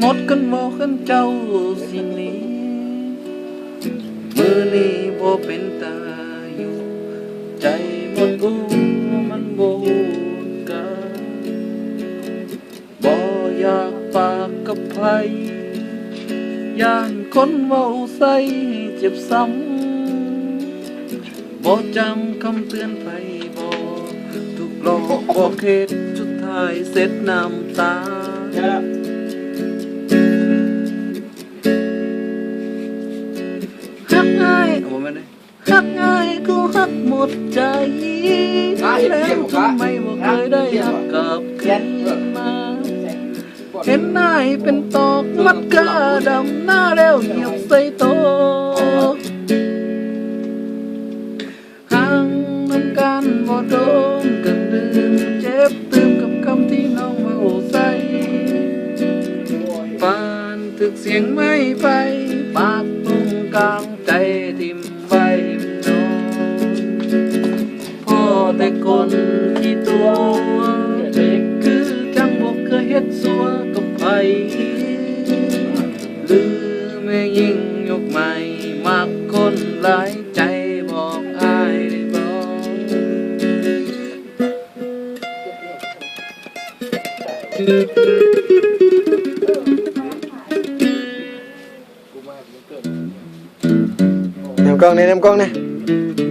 หมดกันบอกกันเจ้าสิหนี้มือนี้บ่เป็นตาอยู่ ใจหมดอูมันบูกันบ่อยากปากกับไผย่านคนเว้าใส่เจ็บซ้ำบ่จำคำเตือนไผบ่ถูกหลอกบ่เข็ดสุดท้ายเสร็จน้ำตาายโอ้ฮักง่ายกูฮักหมดใจเห็นแล้วเทียบกับทำไมบ่เคยได้ฮักกับคืนมาเห็นนายเป็นตอกมัดกาดำหน้าแล้วเหยียบใส่โตห่างน้ำกันบ่โดนกันดื้อเจ็บตื่มกับคำที่น้องมาโอใส่ปานถึกเสียงไม่ไปปาก กลางใจทิมไว้นอนพ่อแต่คนที่ตัวเด็กคือจังบอกเคยเฮ็ดสัวกับไผลือแม่ยิ่งยกใหม่มากคนหลายใจบอกอายได้บอกน้ำกล้อ งนี่น้ำกล้องนี่เ